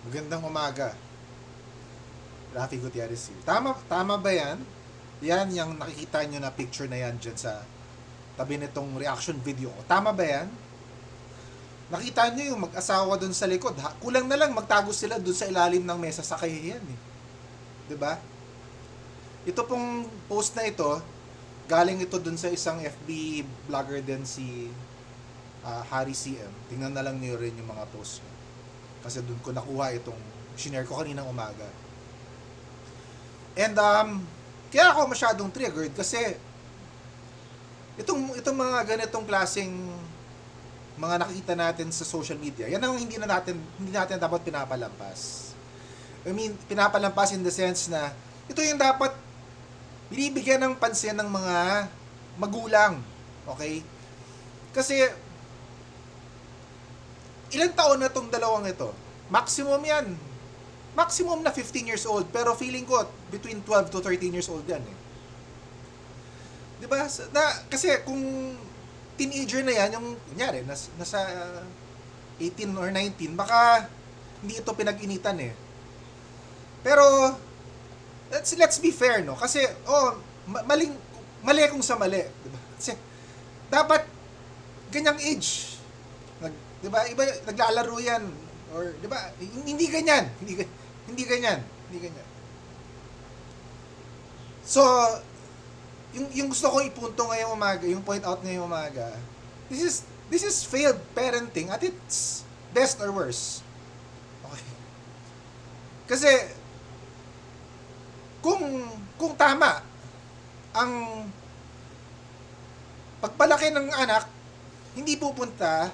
Magandang umaga. Rafi Gutierrez here. Tama, tama ba yan? Yan yung nakikita nyo na picture na yan dyan sa tabi nitong reaction video ko. Tama ba yan? Nakita nyo yung mag-asawa dun sa likod. Ha? Kulang na lang magtago sila dun sa ilalim ng mesa sa kahihiyan eh. ba? Ito pong post na ito, galing ito dun sa isang FB vlogger din si ah, Harry CM. Tingnan na lang niyo rin yung mga post niya. Kasi dun ko nakuha itong shinare ko kaninang umaga. And um, kaya ako masyadong triggered kasi itong itong mga ganitong klaseng mga nakikita natin sa social media, yan ang hindi na natin hindi natin dapat pinapalampas. I mean, pinapalampas in the sense na ito yung dapat binibigyan ng pansin ng mga magulang. Okay? Kasi ilang taon na tong dalawang ito? Maximum yan. Maximum na 15 years old. Pero feeling ko, between 12 to 13 years old yan eh. Di ba? Na, kasi kung teenager na yan, yung, kunyari, nas, nasa uh, 18 or 19, baka hindi ito pinag-initan eh. Pero, let's, let's be fair, no? Kasi, oh, ma- maling, mali kung sa mali. Di ba? Kasi, dapat, ganyang age. Di ba? Iba, naglalaro yan. Or, di ba? Hindi ganyan. Hindi, hindi ganyan. Hindi ganyan. So, yung, yung gusto ko ipunto ngayong umaga, yung point out ngayong umaga, this is, this is failed parenting at its best or worst. Okay. Kasi, kung, kung tama, ang pagpalaki ng anak, hindi pupunta,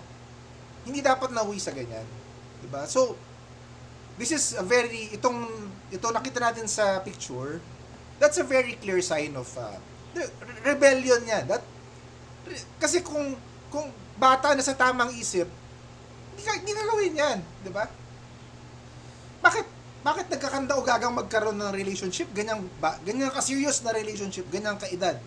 hindi dapat nauwi sa ganyan. Diba? So, this is a very, itong, ito nakita natin sa picture, that's a very clear sign of uh, re- rebellion yan. That, re- kasi kung, kung bata na sa tamang isip, hindi hindi ka gawin yan. Di ba? Bakit, bakit nagkakanda o gagang magkaroon ng relationship? Ganyang, ba, ganyang ka-serious na relationship, ganyang kaedad.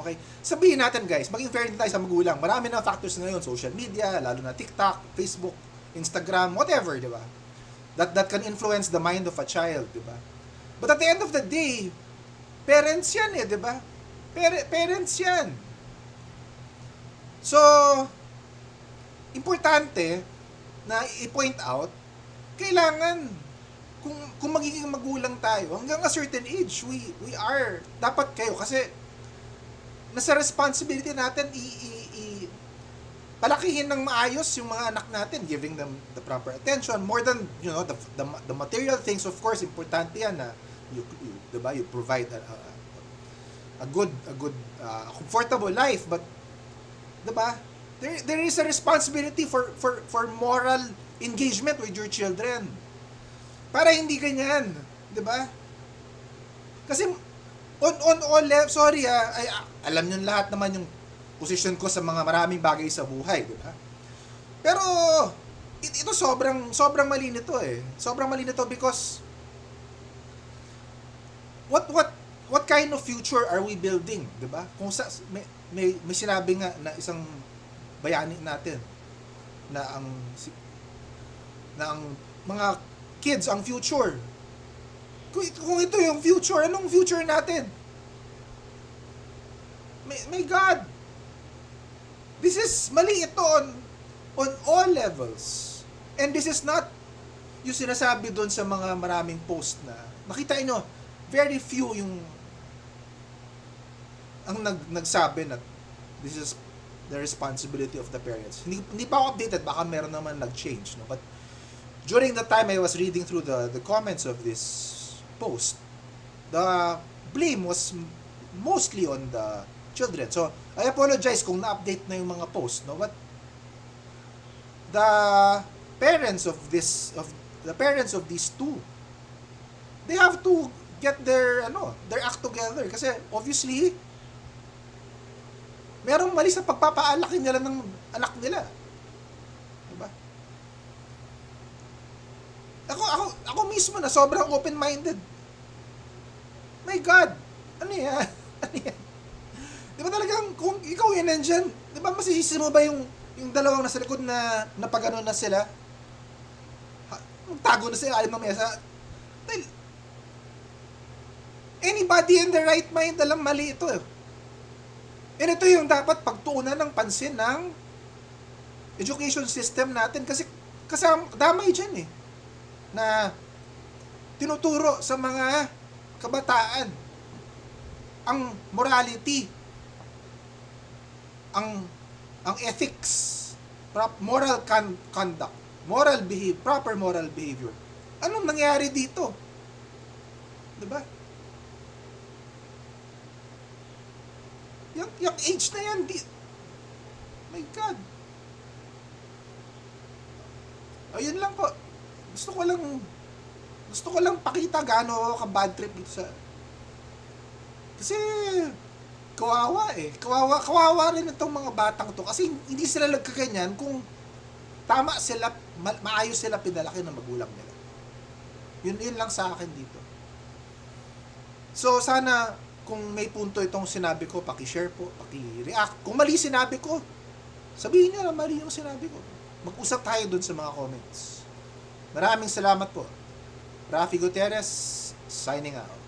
Okay? Sabihin natin guys, maging fair din tayo sa magulang. Marami na factors ngayon, social media, lalo na TikTok, Facebook, Instagram, whatever, di ba? That, that can influence the mind of a child, di ba? But at the end of the day, parents yan eh, di ba? Pare- parents yan. So, importante na i-point out, kailangan kung kung magiging magulang tayo hanggang a certain age we we are dapat kayo kasi nasa responsibility natin i, i, i palakihin ng maayos yung mga anak natin giving them the proper attention more than you know the the, the material things of course importante yan na you, you diba you provide a, a, a good a good uh, comfortable life but diba there there is a responsibility for for for moral engagement with your children. Para hindi ganyan 'di ba? Kasi on on all level sorry ah ay, ah, alam niyo lahat naman yung posisyon ko sa mga maraming bagay sa buhay, di ba? Pero it, ito sobrang sobrang mali nito eh. Sobrang mali nito because what what what kind of future are we building, di ba? Kung sa may, may may sinabi nga na isang bayani natin na ang na ang mga kids ang future. Kung, ito yung future, anong future natin? May, may God, This is mali ito on, on all levels. And this is not yung sinasabi doon sa mga maraming post na nakita nyo, very few yung ang nag, nagsabi na this is the responsibility of the parents. Hindi, hindi pa ako updated, baka meron naman nag-change. No? But during the time I was reading through the, the comments of this post, the blame was mostly on the children. So, I apologize kung na-update na yung mga post, no? But the parents of this of the parents of these two they have to get their ano, their act together kasi obviously merong mali sa pagpapaalaki nila ng anak nila. Ako, ako, ako mismo na sobrang open-minded. My God! Ano yan? Ano yan? Di ba talagang, kung ikaw yun nandyan, di ba masisisi mo ba yung, yung dalawang nasa likod na napagano na sila? Ha, Tago na sa ilalim ng mesa. Dahil, anybody in the right mind, alam mali ito eh. And ito yung dapat pagtuunan ng pansin ng education system natin kasi kasama damay diyan eh na tinuturo sa mga kabataan ang morality ang ang ethics prop, moral con- conduct moral behave proper moral behavior. Anong nangyari dito? 'di ba? Yung, yung age na yan di my god. Ayun lang po gusto ko lang gusto ko lang pakita gaano ka bad trip dito sa kasi kawawa eh. Kawawa kawawa rin itong mga batang to. Kasi hindi sila nagkaganyan kung tama sila ma- maayos sila pinalaki ng magulang nila. Yun yun lang sa akin dito. So sana kung may punto itong sinabi ko paki-share po paki-react. Kung mali sinabi ko sabihin niyo na mali yung sinabi ko. Mag-usap tayo dun sa mga comments maraming salamat po. Rafi Gutierrez signing out